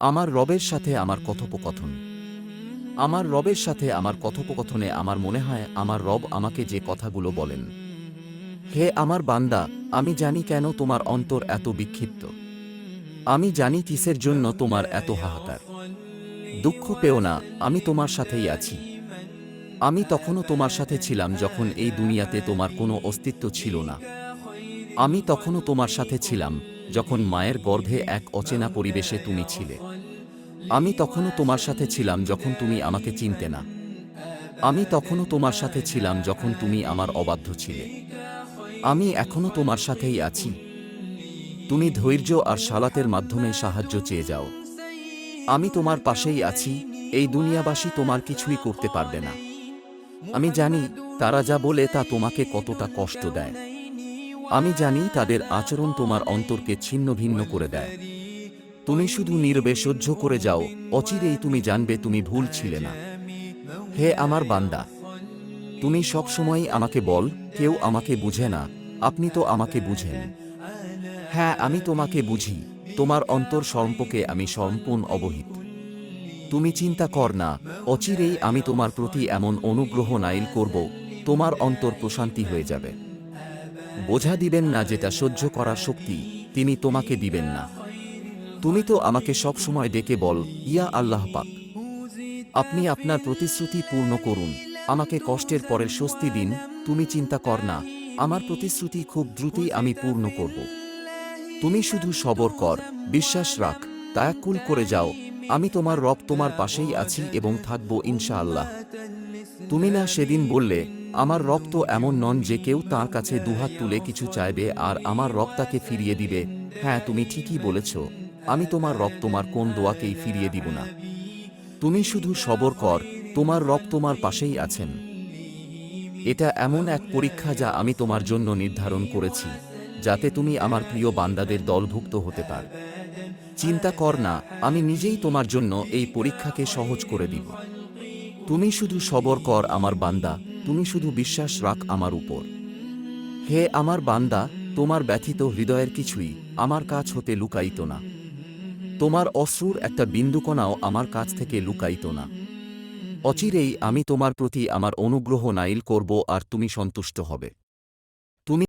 আমার রবের সাথে আমার কথোপকথন। আমার রবের সাথে আমার কথোপকথনে আমার মনে হয় আমার রব আমাকে যে কথাগুলো বলেন। হে আমার বান্দা, আমি জানি কেন তোমার অন্তর এত বিক্ষিপ্ত। আমি জানি কিসের জন্য তোমার এত হাহাকার। দুঃখ পেও না, আমি তোমার সাথেই আছি। আমি তখনও তোমার সাথে ছিলাম যখন এই দুনিয়াতে তোমার কোনো অস্তিত্ব ছিল না। আমি তখনও তোমার সাথে ছিলাম। যখন মায়ের গর্ভে এক অচেনা পরিবেশে তুমি ছিলে। আমি তখনও তোমার সাথে ছিলাম যখন তুমি আমাকে চিনতে না। আমি তখনও তোমার সাথে ছিলাম যখন তুমি আমার অবাধ্য ছিলে। আমি এখনও তোমার সাথেই আছি। তুমি ধৈর্য আর সালাতের মাধ্যমে সাহায্য চেয়ে যাও। আমি তোমার পাশেই আছি, এই দুনিয়াবাসী তোমার কিছুই করতে পারবে না। আমি জানি তারা যা বলে তা তোমাকে কতটা কষ্ট দেয়। আমি জানি তাদের আচরণ তোমার অন্তরকে ছিন্ন ভিন্ন করে দেয়। তুমি শুধু নীরবে সহ্য করে যাও, অচিরেই তুমি জানবে তুমি ভুল ছিলে না। হে আমার বান্দা, তুমি সবসময়ই আমাকে বল, কেউ আমাকে বুঝে না, আপনি তো আমাকে বুঝেন। হ্যাঁ আমি তোমাকে বুঝি, তোমার অন্তর সম্পর্কে আমি সম্পূর্ণ অবহিত। তুমি চিন্তা কর না, অচিরেই আমি তোমার প্রতি এমন অনুগ্রহ নাইল করব, তোমার অন্তর প্রশান্তি হয়ে যাবে। বোঝা দিবেন না যেটা সহ্য করার শক্তি, তিনি তোমাকে দিবেন না। তুমি তো আমাকে সব সময় ডেকে বল, ইয়া আল্লাহ পাক। আপনি আপনার প্রতিশ্রুতি পূর্ণ করুন, আমাকে কষ্টের পরের স্বস্তি দিন, তুমি চিন্তা কর না, আমার প্রতিশ্রুতি খুব দ্রুতই আমি পূর্ণ করব। তুমি শুধু সবর কর, বিশ্বাস রাখ, তায়াক্কুল করে যাও, আমি তোমার রব তোমার পাশেই আছি এবং থাকব ইনশাআল্লাহ। তুমি না সেদিন বললে আমার রব তো এমন নন যে কেউ তার কাছে দুহাত তুলে কিছু চাইবে আর আমার রব তাকে ফিরিয়ে দিবে। হ্যাঁ তুমি ঠিকই বলেছ। আমি তোমার রব তোমার কোন দোয়াকেই ফিরিয়ে দিব না। তুমি শুধু সবর কর, তোমার রব তোমার পাশেই আছেন। এটা এমন এক পরীক্ষা যা আমি তোমার জন্য নির্ধারণ করেছি, যাতে তুমি আমার প্রিয় বান্দাদের দলভুক্ত হতে পার। চিন্তা কর না, আমি নিজেই তোমার জন্য এই পরীক্ষাকে সহজ করে দিব। তুমি শুধু সবর কর আমার বান্দা তুমি শুধু বিশ্বাস রাখ আমার উপর। হে আমার বান্দা, তোমার ব্যথিত হৃদয়ের কিছুই আমার কাছ হতে লুকাইত না। তোমার অশ্রুর একটা বিন্দুকণাও আমার কাছ থেকে লুকাইত না। অচিরেই আমি তোমার প্রতি আমার অনুগ্রহ নাইল করব আর তুমি সন্তুষ্ট হবে।